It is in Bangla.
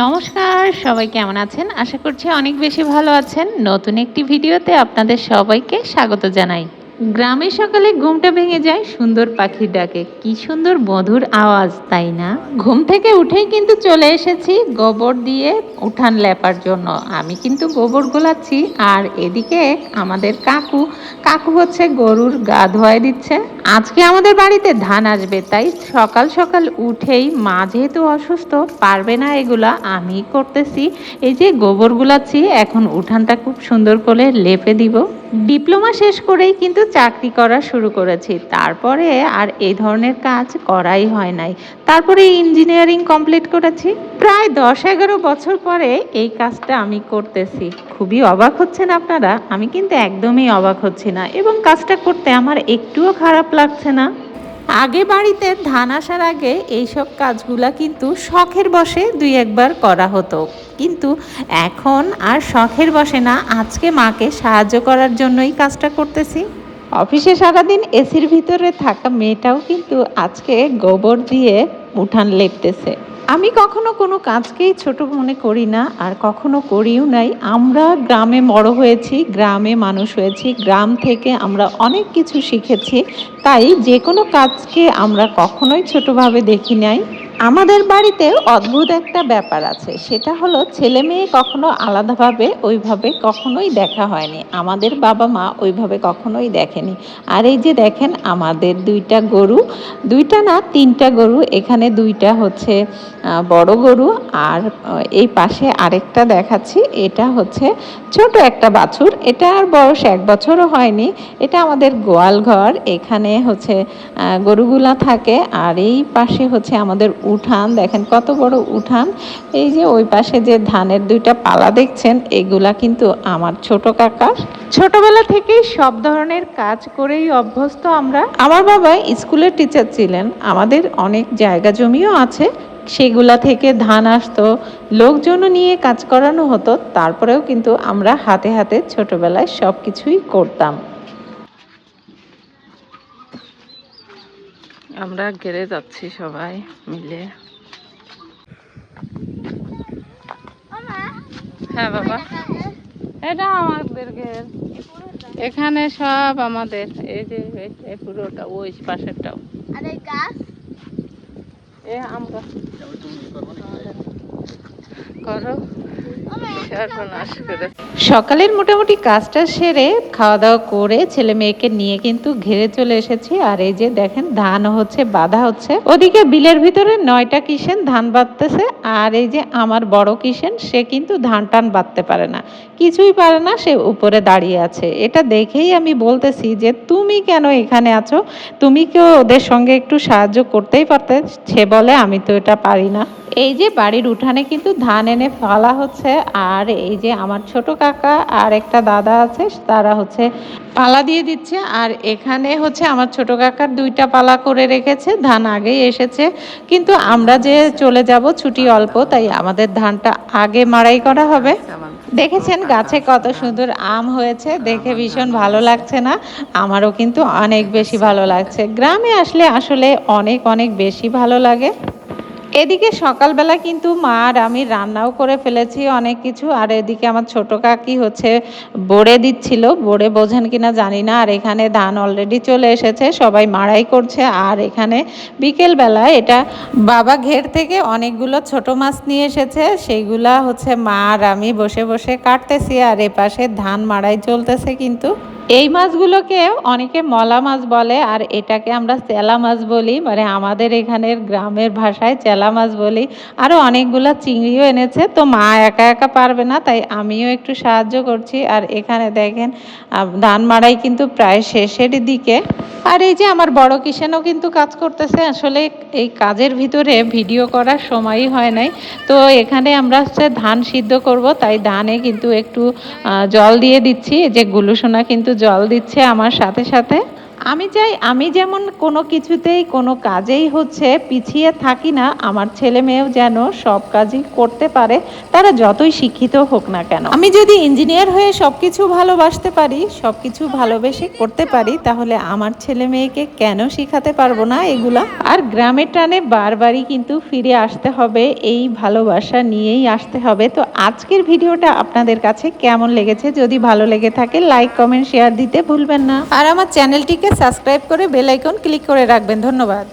নমস্কার, সবাই কেমন আছেন? আশা করছি অনেক বেশি ভালো আছেন। নতুন একটি ভিডিওতে আপনাদের সবাইকে স্বাগত জানাই। গ্রামে সকালে ঘুমটা ভেঙে যায়, সুন্দর পাখির ডাকে। কি সুন্দর মধুর আওয়াজ, তাই না? ঘুম থেকে উঠেই কিন্তু চলে এসেছি গোবর দিয়ে উঠান লেপার জন্য। আমি কিন্তু গোবর গোলাচ্ছি, আর এদিকে আমাদের কাকু কাকু হচ্ছে গরুর গা ধোয়াই দিচ্ছে। আজকে আমাদের বাড়িতে ধান আসবে, তাই সকাল সকাল উঠেই মা যেহেতু অসুস্থ, পারবে না এগুলা আমি করতেছি। এই যে গোবর গুলাচ্ছি, এখন উঠানটা খুব সুন্দর করে লেপে দিব। ডিপ্লোমা শেষ করেই কিন্তু চাকরি করা শুরু করেছি। তারপরে আর এই ধরনের কাজ করাই হয় নাই। তারপরে ইঞ্জিনিয়ারিং কমপ্লিট করেছি। প্রায় দশ এগারো বছর পরে এই কাজটা আমি করতেছি। খুবই অবাক হচ্ছেন আপনারা। আমি কিন্তু একদমই অবাক হচ্ছি না। এবং কাজটা করতে আমার একটুও খারাপ লাগছে না। আগে বাড়িতে ধান আসার আগে এইসব কাজগুলা কিন্তু শখের বসে দুই একবার করা হতো। কিন্তু এখন আর শখের বসে না, আজকে মাকে সাহায্য করার জন্যই কাজটা করতেছি। অফিসে সারাদিন এসির ভিতরে থাকা মেয়েটাও কিন্তু আজকে গোবর দিয়ে উঠান লেপতেছে। আমি কখনো কোনো কাজকেই ছোট মনে করি না আর কখনো করিও নাই। আমরা গ্রামে বড় হয়েছি, গ্রামে মানুষ হয়েছি, গ্রাম থেকে আমরা অনেক কিছু শিখেছি। তাই যে কোনো কাজকে আমরা কখনোই ছোটোভাবে দেখি নাই। আমাদের বাড়িতে অদ্ভুত একটা ব্যাপার আছে। সেটা হলো, ছেলে মেয়ে কখনো আলাদাভাবে ওইভাবে কখনোই দেখা হয়নি। আমাদের বাবা মা ওইভাবে কখনোই দেখেনি। আর এই যে দেখেন, আমাদের দুইটা গরু, দুইটা না, তিনটা গরু, এখানে দুইটা হচ্ছে বড় গরু, আর এই পাশে আরেকটা দেখাচ্ছি। এটা হচ্ছে ছোট একটা বাছুর। এটা আর বয়স এক বছরও হয়নি। এটা আমাদের গোয়াল ঘর। এখানে হচ্ছে গরুগুলা থাকে। আর এই পাশে হচ্ছে আমাদের উঠান দেখেন কত বড় উঠান। এই যে ওই পাশে যে ধানের দুইটা পালা দেখছেন এগুলা কিন্তু আমার ছোট কাকার। ছোটবেলা থেকেই সব ধরনের কাজ করেই অভ্যস্ত আমরা। আমার বাবা স্কুলের টিচার ছিলেন আমাদের অনেক জায়গা জমিও আছে। সেগুলা থেকে ধান আসতো লোকজনও নিয়ে কাজ করানো হতো তারপরেও কিন্তু আমরা হাতে হাতে ছোটবেলায় সব কিছুই করতাম। আমরা গেড়ে যাচ্ছি সবাই মিলে। হ্যাঁ বাবা। এটা আমাদের ঘের এখানে সব আমাদের। এই যে এই পুরোটা ওই পাশেরটাও। আর এই গাছ? এ আমরা। করো। সকালের মোটামুটি কাজটা সেরে খাওয়া দাওয়া করে ছেলে মেয়েকে নিয়ে কিন্তু ঘেরে চলে এসেছি। আর এই যে দেখেন, ধান হচ্ছে, বাধা হচ্ছে। ওদিকে বিলের ভিতরে নয়টা কিষেন ধান বাঁধতেছে। আর এই যে আমার বড় কিষেন, সে কিন্তু ধান টান বাঁধতে পারে না। কিছুই পারে না, সে উপরে দাঁড়িয়ে আছে। এটা দেখেই আমি বলতেছি যে, তুমি কেন এখানে আছো? তুমি কেউ ওদের সঙ্গে একটু সাহায্য করতেই পারতে? সে বলে, আমি তো এটা পারি না। এই যে বাড়ির উঠানে কিন্তু ধান এনে ফালা হচ্ছে, আর এই যে আমার ছোট কাকা আর একটা দাদা আছে, তারা হচ্ছে পালা দিয়ে দিচ্ছে, আর এখানে হচ্ছে আমার ছোট কাকার দুইটা পালা করে রেখেছে, ধান আগেই এসেছে, কিন্তু আমরা যে চলে যাব ছুটি অল্প, তাই আমাদের ধানটা আগে মাড়াই করা হবে। দেখেছেন গাছে কত সুন্দর আম হয়েছে, দেখে ভীষণ ভালো লাগছে না, আমারও কিন্তু অনেক বেশি ভালো লাগছে, গ্রামে আসলে আসলে অনেক অনেক বেশি ভালো লাগে। এদিকে সকালবেলা কিন্তু মা আর আমি রান্নাও করে ফেলেছি অনেক কিছু, আর এদিকে আমার ছোট কাকি হচ্ছে বড়ে দিচ্ছিল, বড়ে বোঝেন কিনা জানি না, আর এখানে ধান অলরেডি চলে এসেছে, সবাই মাড়াই করছে, আর এখানে বিকেলবেলা এটা বাবা ঘের থেকে অনেকগুলো ছোট মাছ নিয়ে এসেছে, সেইগুলা হচ্ছে মা আর আমি বসে বসে কাটতেছি, আর এপাশে ধান মাড়াই চলতেছে কিন্তু। এই মাছগুলোকে অনেকে মলা মাছ বলে, আর এটাকে আমরা চেলা মাছ বলি মানে আমাদের এখানের গ্রামের ভাষায় চেলা মাছ বলি। আরও অনেকগুলো চিংড়িও এনেছে, তো মা একা একা পারবে না, তাই আমিও একটু সাহায্য করছি। আর এখানে দেখেন ধান মাড়াই কিন্তু প্রায় শেষের দিকে। আর এই যে আমার বড় কিষেনও কিন্তু কাজ করতেছে, আসলে এই কাজের ভিতরে ভিডিও করার সময়ই হয় নাই। তো এখানে আমরা হচ্ছে ধান সিদ্ধ করব, তাই ধানে কিন্তু একটু জল দিয়ে দিচ্ছি যে গুলুসোনা কিন্তু জল দিচ্ছে আমার সাথে সাথে। আমি চাই আমি যেমন কোনো কিছুতেই, কোনো কাজেই হচ্ছে পিছিয়ে থাকি না, আমার ছেলে মেয়েও যেন সব কাজই করতে পারে, তারা যতই শিক্ষিত হোক না কেন। আমি যদি ইঞ্জিনিয়ার হয়ে সব কিছু ভালোবাসতে পারি সব কিছু ভালোবেসে করতে পারি, তাহলে আমার ছেলে মেয়েকে কেন শিখাতে পারব না এগুলা? আর গ্রামের টানে বারবারই কিন্তু ফিরে আসতে হবে, এই ভালোবাসা নিয়েই আসতে হবে। তো আজকের ভিডিওটা আপনাদের কাছে কেমন লেগেছে? যদি ভালো লেগে থাকে লাইক কমেন্ট শেয়ার দিতে ভুলবেন না। আর আমার সাবস্ক্রাইব করে বেল আইকন ক্লিক করে রাখবেন। ধন্যবাদ।